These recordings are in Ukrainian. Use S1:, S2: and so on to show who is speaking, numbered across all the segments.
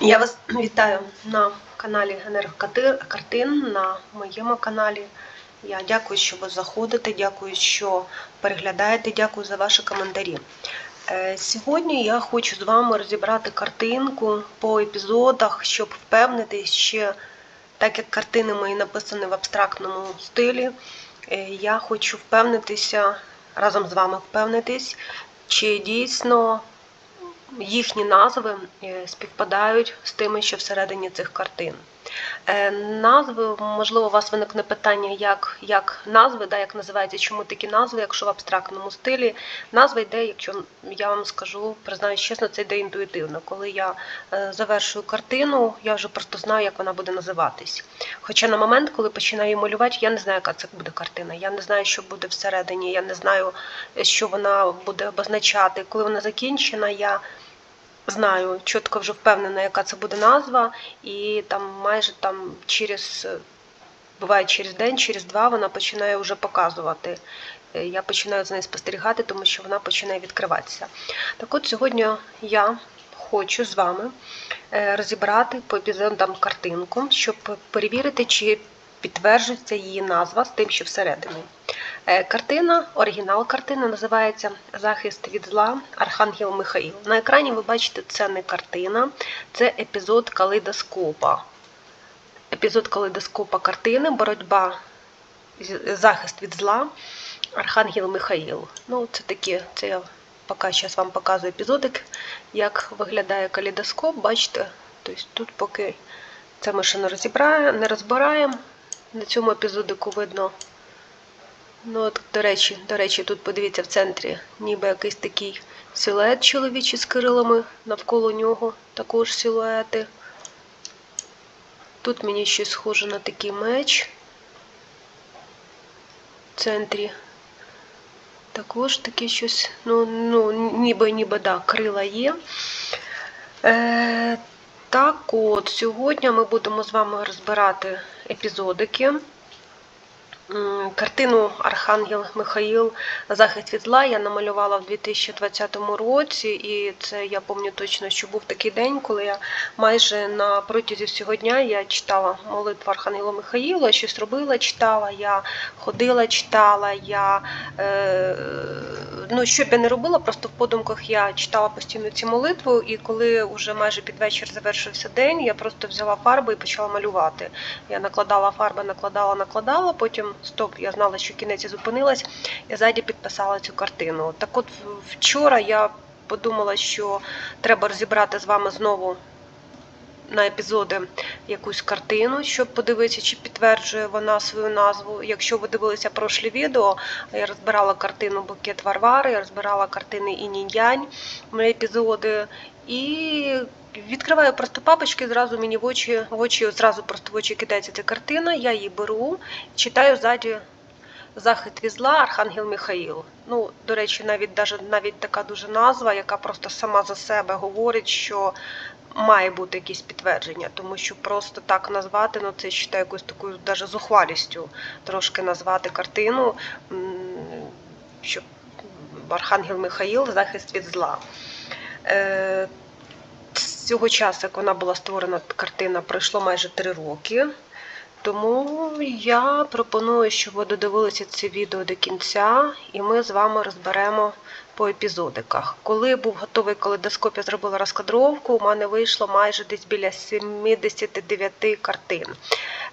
S1: Я вас вітаю на каналі Енергокартин, на моєму каналі. Я дякую, що ви заходите, дякую, що переглядаєте, дякую за ваші коментарі. Е, Сьогодні я хочу з вами розібрати картинку по епізодах, щоб впевнитись, ще так як картини мої написані в абстрактному стилі, е, я хочу впевнитися, разом з вами впевнитись, чи дійсно їхні назви е, співпадають з тими, що всередині цих картин. Е, Назви, можливо, у вас виникне питання, як як назви, да, як називаються, чому такі назви, якщо в абстрактному стилі. Назва йде, якщо я вам скажу, признаюсь чесно, це йде інтуїтивно. Коли я е, завершую картину, я вже просто знаю, як вона буде називатись. Хоча на момент, коли починаю малювати, я не знаю, яка це буде картина. Я не знаю, що буде всередині, я не знаю, що вона буде обозначати. Коли вона закінчена, я знаю, чітко вже впевнена, яка це буде назва, і там майже там через, буває через день, через два вона починає вже показувати. Е, Я починаю з нею спостерігати, тому що вона починає відкриватися. Так от сьогодні я хочу з вами е, розібрати по епізодам картинку, щоб перевірити, чи підтверджується її назва з тим, що всередині. Е, Картина, оригінал картини називається Захист від зла Архангел Михаїл. На екрані ви бачите, це не картина, це епізод калейдоскопа. Епізод калейдоскопа картини, боротьба, захист від зла, Архангел Михаїл. Ну, це такі, це я поки зараз вам показую епізодик, як виглядає калейдоскоп. Бачите, тобто тут поки це не розібраємо, не розбираємо. На цьому епізодику видно Ну, от, до речі, до речі, тут подивіться в центрі, ніби якийсь такий силует чоловічий з крилами, навколо нього також силуети. Тут мені щось схоже на такий меч. В центрі також таке щось, ну, ну ніби ніби да, крила є. Е, так от, сьогодні ми будемо з вами розбирати епізодики. Картину Архангел Михаїл Захист від зла я намалювала в 2020 році, і це я пам'ятаю точно, що був такий день, коли я майже на протязі всього дня я читала молитву Архангела Михаїла, щось робила, читала, я ходила, читала, я е, ну що б я не робила, просто в подумках я читала постійно цю молитву, і коли вже майже під вечір завершився день, я просто взяла фарбу і почала малювати. Я накладала фарби, накладала, накладала, потім стоп, я знала, що кінець зупинилась, я ззаді підписала цю картину. Так от вчора я подумала, що треба розібрати з вами знову на епізоди якусь картину, щоб подивитися, чи підтверджує вона свою назву. Якщо ви дивилися прошлі відео, я розбирала картину Букет Варвари, я розбирала картини Інінь-Янь, мої епізоди. І відкриваю просто папочки, зразу мені в очі, в очі зразу просто в очі кидається ця картина, я її беру, читаю ззаді Захист від зла Архангел Михаїл. Ну, до речі, навіть навіть така дуже назва, яка просто сама за себе говорить, що має бути якісь підтвердження, тому що просто так назвати, ну це я вважаю якоюсь такою даже зухвалістю трошки назвати картину, щоб що Архангел Михаїл захист від зла. Е, З цього часу, як вона була створена картина, пройшло майже три роки. Тому я пропоную, щоб ви додивилися це відео до кінця, і ми з вами розберемо по епізодиках. Коли був готовий калейдоскоп, я зробила розкадровку, у мене вийшло майже десь біля 79 картин.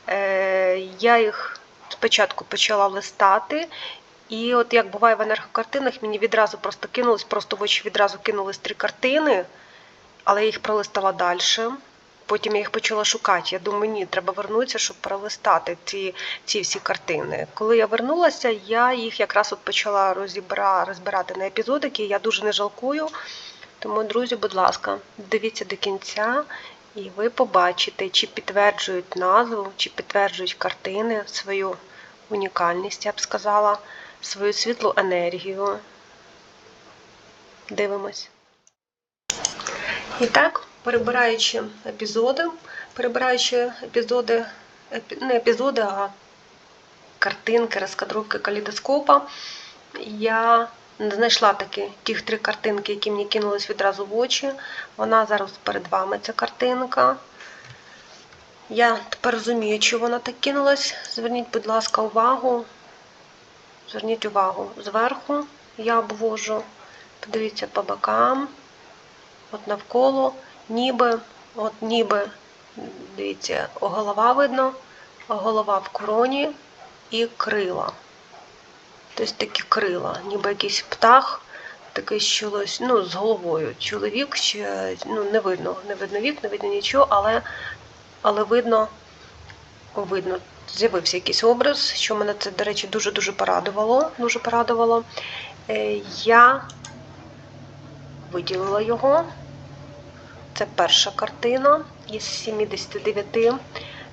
S1: Е, Я їх спочатку почала листати. І от як буває в енергокартинах, мені відразу просто кинулось, просто в очі відразу кинулись три картини, але я їх пролистала далі. Потім я їх почала шукати. Я думаю, ні, треба вернутися, щоб пролистати ці, ці всі картини. Коли я вернулася, я їх якраз от почала розібра, розбирати на епізодики. Я дуже не жалкую. Тому, друзі, будь ласка, дивіться до кінця, і ви побачите, чи підтверджують назву, чи підтверджують картини свою унікальність, я б сказала, свою світлу енергію. Дивимось. І так, перебираючи епізоди, перебираючи епізоди, епі- не епізоди, а картинки, розкадровки калейдоскопа, я знайшла таки ті три картинки, які мені кинулись відразу в очі. Вона зараз перед вами ця картинка. Я тепер розумію, чи вона так кинулась. Зверніть, будь ласка, увагу. Зверніть увагу. Зверху я обвожу. Подивіться по бокам. От навколо, ніби, от ніби, дивіться, голова видно, голова в короні і крила. Тобто такі крила, ніби якийсь птах, такий щось, ну, з головою. Чоловік ще ну, не видно, не видно вік, не видно нічого, але, але видно, видно, з'явився якийсь образ, що мене це, до речі, дуже-дуже порадувало. Дуже порадувало. Е, Я виділила його. Це перша картина із 79,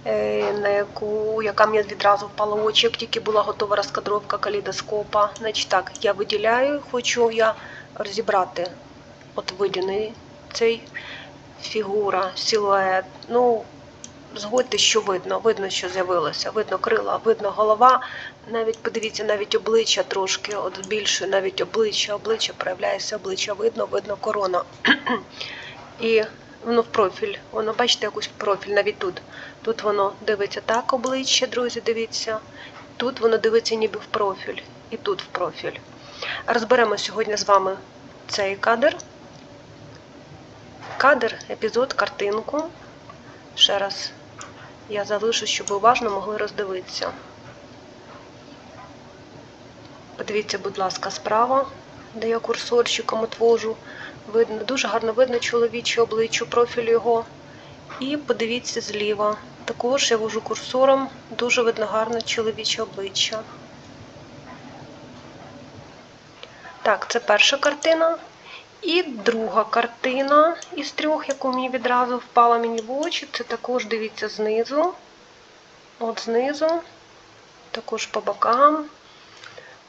S1: е, на яку, яка мені відразу впала в очі, як тільки була готова розкадровка калейдоскопа. Значить так, я виділяю, хочу я розібрати от виділений цей фігура, силует. Ну, згодьте, що видно. Видно, що з'явилося. Видно крила, видно голова. Навіть подивіться, навіть обличчя трошки от збільшую, навіть обличчя, обличчя проявляється, обличчя видно, видно корона. І воно в профіль. Воно, бачите, якось в профіль, навіть тут. Тут воно дивиться так обличчя, друзі, дивіться. Тут воно дивиться ніби в профіль. І тут в профіль. Розберемо сьогодні з вами цей кадр. Кадр, епізод, картинку. Ще раз я залишу, щоб ви уважно могли роздивитися. Подивіться, будь ласка, справа, де я курсорчиком отвожу. Видно, дуже гарно видно чоловіче обличчя, профіль його. І подивіться зліва. Також я вожу курсором, дуже видно гарне чоловіче обличчя. Так, це перша картина. І друга картина із трьох, яку мені відразу впала мені в очі, це також дивіться знизу. От знизу, також по бокам.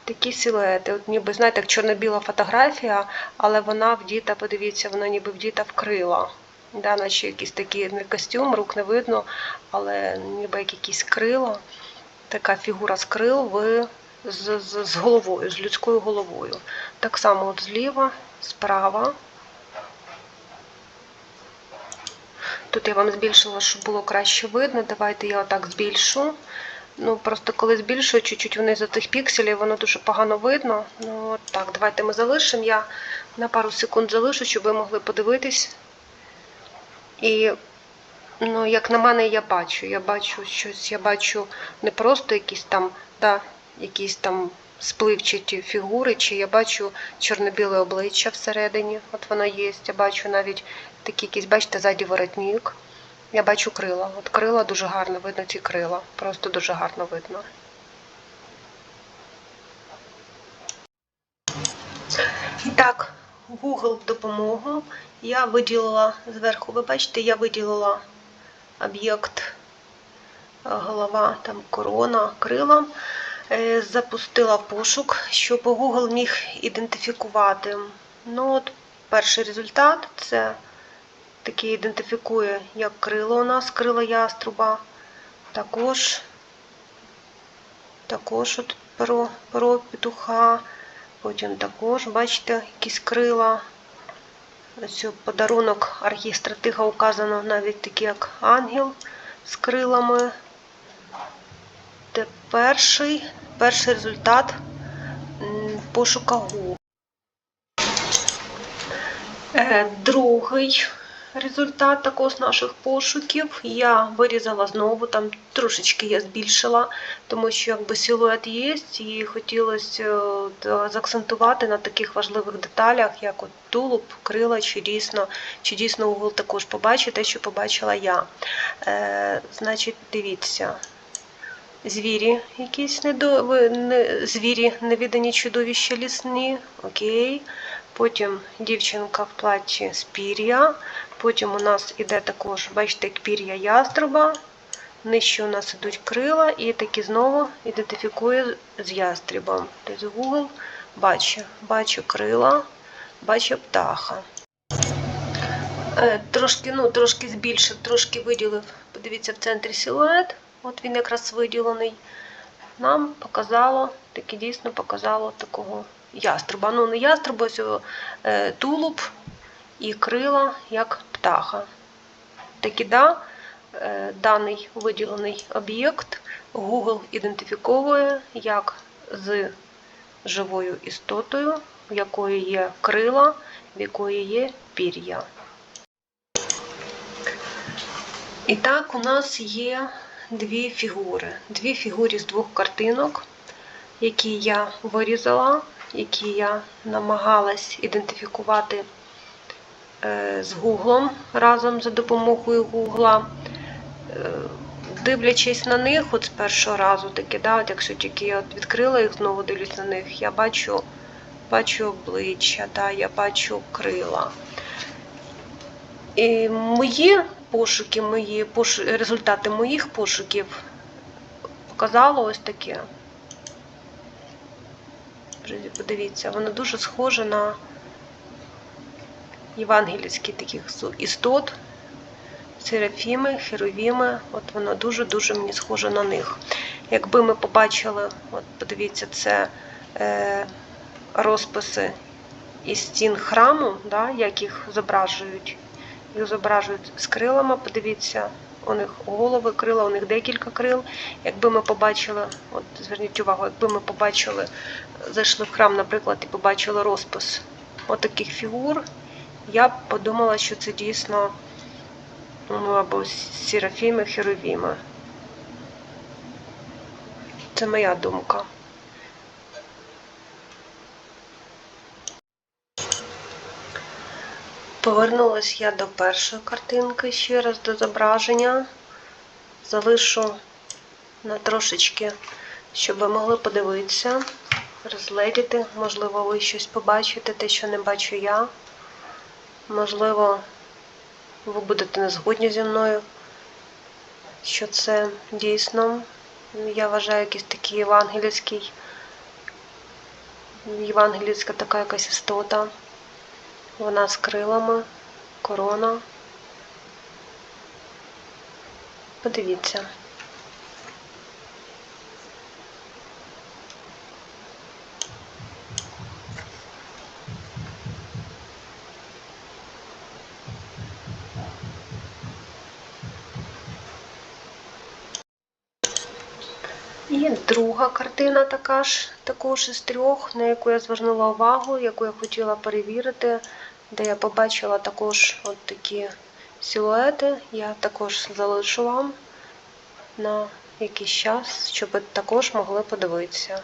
S1: Такі силуети. От ніби, знаєте, як чорно-біла фотографія, але вона вдіта, подивіться, вона ніби вдіта в крила. Да, наче якийсь такий не костюм, рук не видно, але ніби як якісь крила. Така фігура з крил в, з, з, з головою, з людською головою. Так само от зліва, справа. Тут я вам збільшила, щоб було краще видно. Давайте я отак збільшу. Ну, просто коли збільшую чуть-чуть вниз за тих пікселів, воно дуже погано видно. Ну, так, давайте ми залишимо. Я на пару секунд залишу, щоб ви могли подивитись. І, ну, як на мене, я бачу. Я бачу щось, я бачу не просто якісь там, да, якісь там спливчаті фігури, чи я бачу чорно-біле обличчя всередині. От воно є. Я бачу навіть такі якісь, бачите, ззаді воротник. Я бачу крила. От крила дуже гарно видно ці крила. Просто дуже гарно видно. Так, Google допомогу. Я виділила зверху, ви бачите, я виділила об'єкт е, голова, там корона, крила. Е, Запустила пошук, щоб Google міг ідентифікувати. Ну от Перший результат це такий ідентифікує, як крило у нас, крило яструба. Також також от перо, перо петуха. Потім також, бачите, якісь крила. Ось подарунок архістратига указано навіть такий, як ангел з крилами. Це перший, перший результат пошука Google. Е, Другий результат також наших пошуків. Я вирізала знову, там трошечки я збільшила, тому що якби силует є, і хотілося е, заакцентувати на таких важливих деталях, як от тулуб, крила, чи дійсно, чи дійсно угол також побачить те, що побачила я. Е, Значить, дивіться. Звірі якісь недо... не... звірі невідані чудовища лісні. Окей. Потім дівчинка в платі з пір'я. Потім у нас іде також, бачите, пір'я яструба. Нижче у нас ідуть крила, і таки знову ідентифікує з ястребом. Тобто Google бачить, бачить крила, бачить птаха. Е, Трошки, ну, трошки збільшив, трошки виділив. Подивіться в центрі силует. От він якраз виділений. Нам показало, таки дійсно показало такого яструба. Ну, не яструба, ось е, тулуб і крила як птаха. Такі да, е, даний виділений об'єкт Google ідентифіковує як з живою істотою, в якої є крила, в якої є пір'я. І так, у нас є дві фігури. Дві фігури з двох картинок, які я вирізала, які я намагалась ідентифікувати з Гуглом разом за допомогою Гугла. Е, Дивлячись на них, от з першого разу таки, да, от якщо тільки я відкрила їх, знову дивлюсь на них, я бачу, бачу обличчя, да, я бачу крила. І мої пошуки, мої пош... результати моїх пошуків показало ось таке. Подивіться, воно дуже схоже на євангельські таких істот, серафіми, херовіми. От воно дуже-дуже мені схоже на них. Якби ми побачили, от подивіться, це е, розписи із стін храму, да, як їх зображують. Їх зображують з крилами, подивіться, у них голови, крила, у них декілька крил. Якби ми побачили, от зверніть увагу, якби ми побачили, зайшли в храм, наприклад, і побачили розпис отаких фігур, я подумала, що це дійсно ну, або серафіми, херовіми. Це моя думка. Повернулась я до першої картинки ще раз до зображення. Залишу на трошечки, щоб ви могли подивитися, розгледіти. Можливо, ви щось побачите, те, що не бачу я. Можливо, ви будете не згодні зі мною, що це дійсно, я вважаю, якийсь такий євангельський, євангельська така якась істота. Вона з крилами, корона. Подивіться. І друга картина така ж, також із трьох, на яку я звернула увагу, яку я хотіла перевірити, де я побачила також от такі силуети. Я також залишу вам на якийсь час, щоб ви також могли подивитися.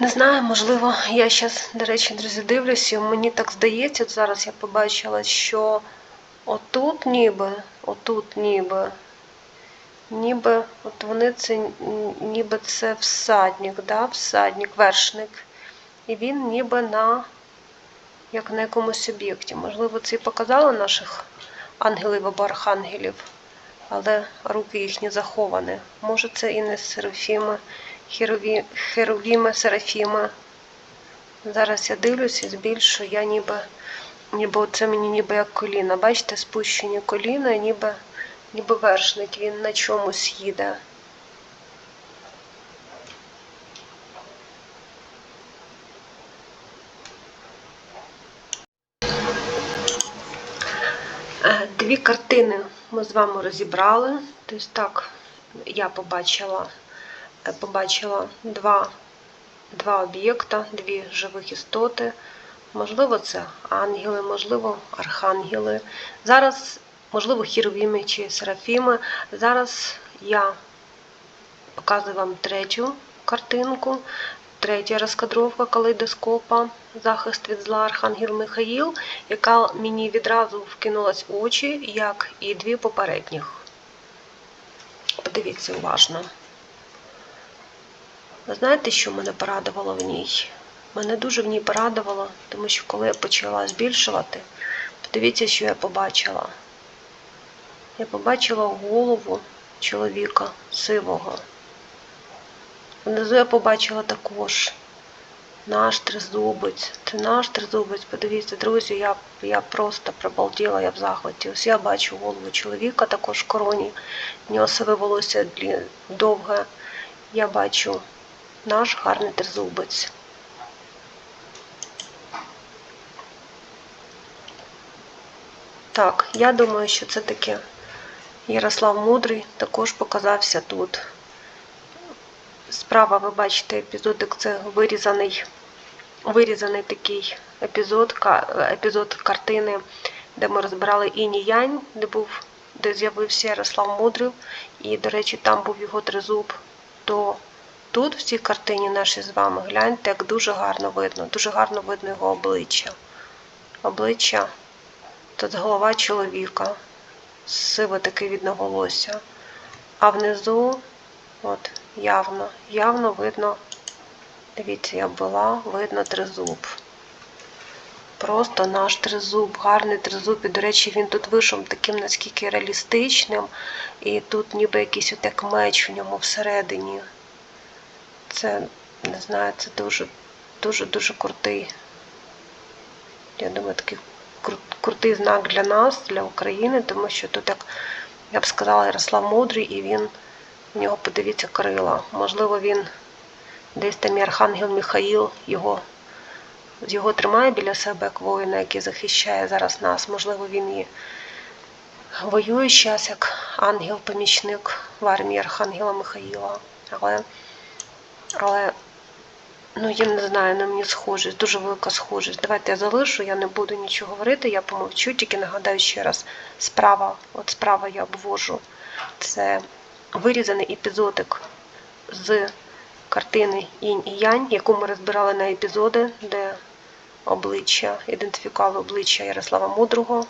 S1: Не знаю, можливо, я зараз, до речі, друзі, дивлюся, мені так здається, от зараз я побачила, що отут ніби, отут ніби, ніби, от вони це ніби це всадник, да, всадник, вершник. І він ніби на як на якомусь об'єкті. Можливо, це і показало наших ангелів або архангелів, але руки їхні заховані. Може, це і не серафіми. Херові, херовіми, серафіми. Зараз я дивлюся і збільшую, я ніби, ніби це мені ніби як коліна. Бачите, спущені коліна, ніби, ніби вершник, він на чомусь їде. Е, дві картини ми з вами розібрали. Тобто так, я побачила побачила два два об'єкта, дві живих істоти. Можливо, це ангели, можливо, архангели. Зараз, можливо, хіровіми чи серафіми. Зараз я показую вам третю картинку, третя розкадровка калейдоскопа, захист від зла Архангел Михаїл, яка мені відразу вкинулась в очі, як і дві попередніх. Подивіться уважно. Ви знаєте, що мене порадувало в ній? Мене дуже в ній порадувало, тому що коли я почала збільшувати, подивіться, що я побачила. Я побачила голову чоловіка сивого. Внизу я побачила також наш тризубець. Це наш тризубець. Подивіться, друзі, я, я просто пробалділа, я в захваті. Ось я бачу голову чоловіка, також в короні. В нього сиве волосся довге. Я бачу наш гарний тризубець. Так, я думаю, що це таке. Ярослав Мудрий також показався тут. Справа ви бачите епізодик, це вирізаний, вирізаний такий епізод, епізод картини, де ми розбирали Іні Янь, де був, де з'явився Ярослав Мудрий, і, до речі, там був його тризуб. То тут, в цій картині нашій з вами, гляньте, як дуже гарно видно, дуже гарно видно його обличчя. Обличчя Тут голова чоловіка, сиве таке видно волосся. А внизу, от, явно, явно видно, дивіться, я була, видно тризуб. Просто наш тризуб, гарний тризуб. І, до речі, він тут вийшов таким наскільки реалістичним. І тут ніби якийсь отак меч в ньому всередині. Це, не знаю, це дуже, дуже, дуже крутий. Я думаю, такий крутий знак для нас, для України, тому що тут, як я б сказала, Ярослав Мудрий, і він, в нього, подивіться, крила. Можливо, він десь там і Архангел Михаїл його, його тримає біля себе як воїна, який захищає зараз нас. Можливо, він і воює зараз як ангел-помічник в армії Архангела Михаїла. Але, але Ну, я не знаю, на мені схожість, дуже велика схожість. Давайте я залишу, я не буду нічого говорити, я помовчу, тільки нагадаю ще раз. Справа, от справа я обвожу. Це вирізаний епізодик з картини Інь і Янь, яку ми розбирали на епізоди, де обличчя, ідентифікували обличчя Ярослава Мудрого.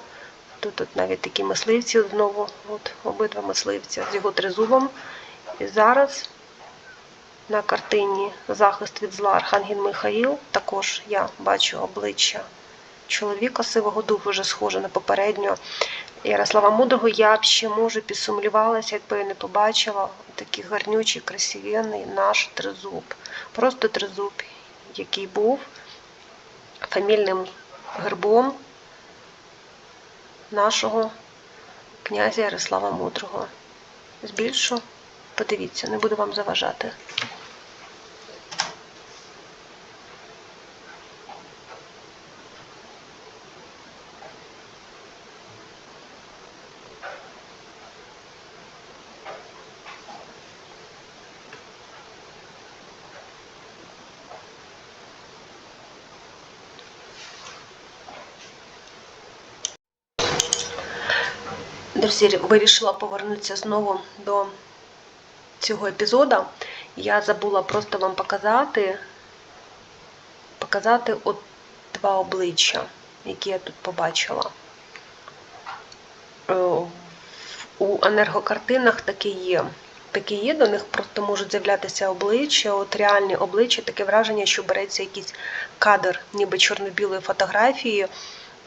S1: Тут, тут навіть такі мисливці знову, от обидва мисливця з його тризубом. І зараз на картині Захист від зла Архангел Михаїл також я бачу обличчя чоловіка сивого духу, вже схоже на попереднього. Ярослава Мудрого я б ще може підсумлювалася, якби я не побачила такий гарнючий, красивенний наш тризуб. Просто тризуб, який був фамільним гербом нашого князя Ярослава Мудрого. Збільшу, подивіться, не буду вам заважати. Друзі, вирішила повернутися знову до цього епізоду. Я забула просто вам показати, показати от два обличчя, які я тут побачила. Е, У енергокартинах таке є. Таке є, до них просто можуть з'являтися обличчя, от реальні обличчя, таке враження, що береться якийсь кадр, ніби чорно-білої фотографії,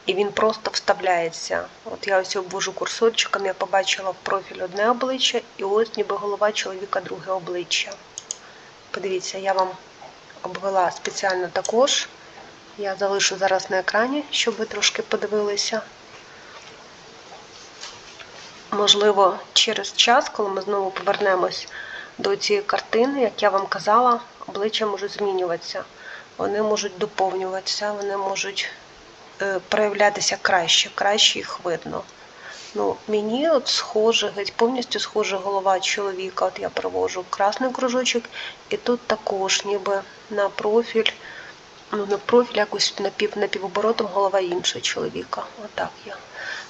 S1: і він просто вставляється. От я ось обвожу курсорчиком, я побачила в профіль одне обличчя, і ось ніби голова чоловіка друге обличчя. Подивіться, я вам обвела спеціально також. Я залишу зараз на екрані, щоб ви трошки подивилися. Можливо, через час, коли ми знову повернемось до цієї картини, як я вам казала, обличчя можуть змінюватися. Вони можуть доповнюватися, вони можуть проявлятися краще, краще їх видно. Ну, мені от схоже, геть повністю схожа голова чоловіка. От я провожу красний кружочок, і тут також, ніби на профіль, ну, на профіль якось напів, напівоборотом голова іншого чоловіка. Отак я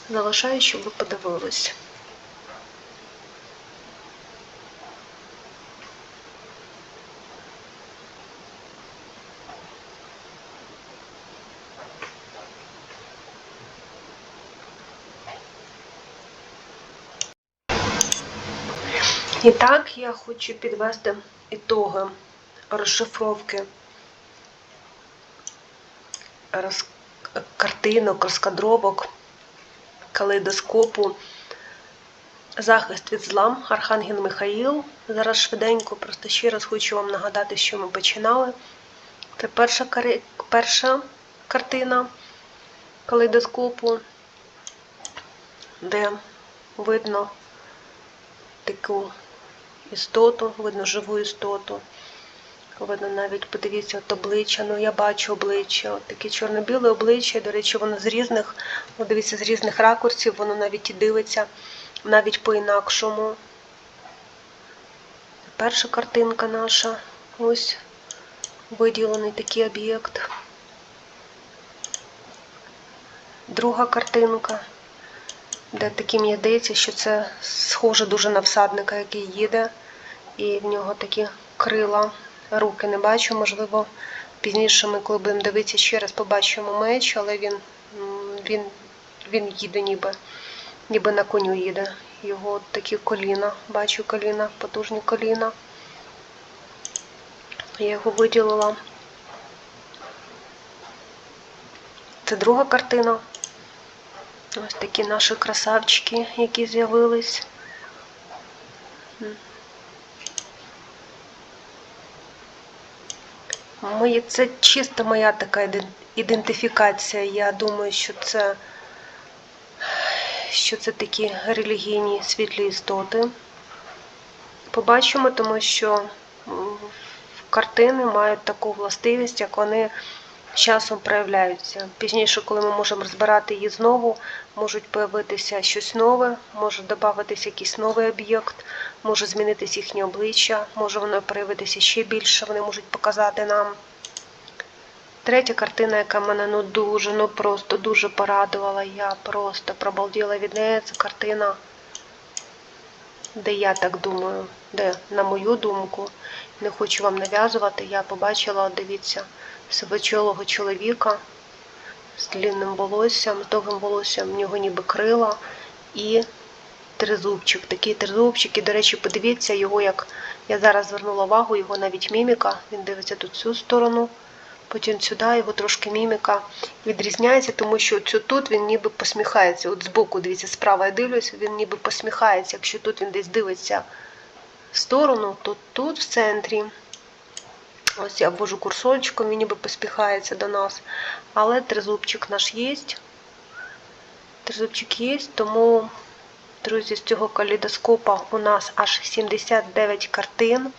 S1: залишаю, щоб ви подивились. І так я хочу підвести ітоги розшифровки роз... картинок, розкадровок, калейдоскопу Захист від зла, Архангел Михаїл. Зараз швиденько, просто ще раз хочу вам нагадати, що ми починали. Це перша, кари... перша картина калейдоскопу, де видно таку істоту, видно живу істоту. Видно навіть, подивіться, от обличчя, ну я бачу обличчя, от таке чорно-біле обличчя, до речі, воно з різних, ну, дивіться, з різних ракурсів, воно навіть і дивиться, навіть по-інакшому. Перша картинка наша, ось виділений такий об'єкт. Друга картинка, де такі здається, що це схоже дуже на всадника, який їде, і в нього такі крила, руки не бачу, можливо, пізніше ми, коли будемо дивитися, ще раз побачимо меч, але він, він, він їде ніби, ніби на коню їде. Його такі коліна, бачу коліна, потужні коліна. Я його виділила. Це друга картина. Ось такі наші красавчики, які з'явились. Це чисто моя така ідентифікація. Я думаю, що це, що це такі релігійні світлі істоти. Побачимо, тому що картини мають таку властивість, як вони часом проявляються. Пізніше, коли ми можемо розбирати її знову, можуть появитися щось нове, може додатися якийсь новий об'єкт, може змінитися їхнє обличчя, може воно проявитися ще більше, вони можуть показати нам. Третя картина, яка мене ну дуже, ну просто дуже порадувала, я просто пробалділа від неї, це картина, де я так думаю, де, на мою думку, не хочу вам нав'язувати, я побачила, дивіться, сивочолого чоловіка з длинним волоссям, з довгим волоссям, в нього ніби крила і тризубчик. Такий тризубчик, і, до речі, подивіться його, як я зараз звернула увагу, його навіть міміка, він дивиться тут цю сторону. Потім сюди його трошки міміка відрізняється, тому що тут він ніби посміхається. От збоку, дивіться, справа я дивлюся, він ніби посміхається. Якщо тут він десь дивиться сторону, то тут в центрі. Ось я ввожу курсорчиком, він ніби поспіхається до нас. Але тризубчик наш є. Тризубчик є, тому, друзі, з цього калейдоскопа у нас аж 79 картин.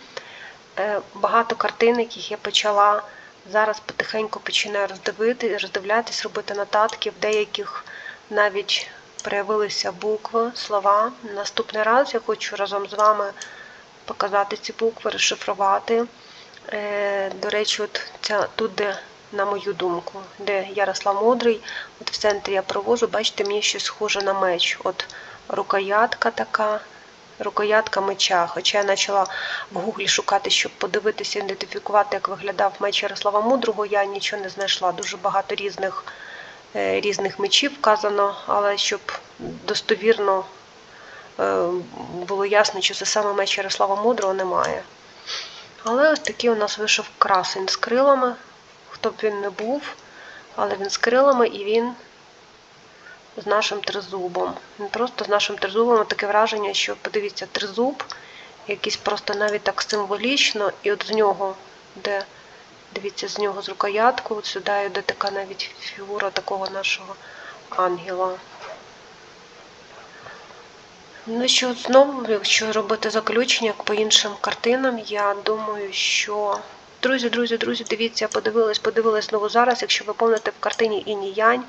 S1: Е, багато картин, яких я почала. Зараз потихеньку починаю роздивити, роздивлятись, робити нотатки, в деяких навіть проявилися букви, слова. Наступний раз я хочу разом з вами показати ці букви, розшифрувати. Е, до речі, от ця, тут, де, на мою думку, де Ярослав Мудрий, от в центрі я провожу, бачите, мені щось схоже на меч. От рукоятка така рукоятка меча. Хоча я почала в гуглі шукати, щоб подивитися, ідентифікувати, як виглядав меч Ярослава Мудрого, я нічого не знайшла. Дуже багато різних е, різних мечів вказано, але щоб достовірно було ясно, що це саме меч Ярослава Мудрого немає. Але ось такий у нас вийшов красень з крилами, хто б він не був, але він з крилами і він з нашим тризубом. Він просто з нашим тризубом таке враження, що подивіться, тризуб, якийсь просто навіть так символічно, і от з нього, де, дивіться, з нього з рукоятку, от сюди йде така навіть фігура такого нашого ангела. Ну що, знову, якщо робити заключення по іншим картинам, я думаю, що. Друзі, друзі, друзі, дивіться, подивилась, подивилась знову зараз, якщо ви помните в картині Іні Янь,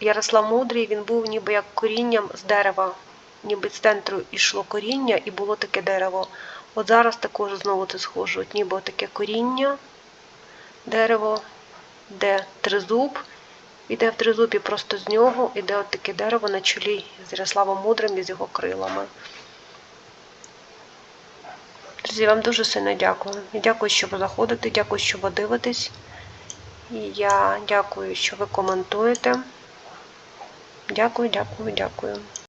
S1: Ярослав Мудрий, він був ніби як корінням з дерева, ніби з центру йшло коріння і було таке дерево. От зараз також знову це схоже. От ніби таке коріння, дерево, де тризуб, іде в тризубі просто з нього, іде от таке дерево на чолі з Ярославом Мудрим і з його крилами. Друзі, вам дуже сильно дякую. дякую, що ви заходите, дякую, що ви дивитесь. І я дякую, що ви коментуєте. Дякую, дякую, дякую.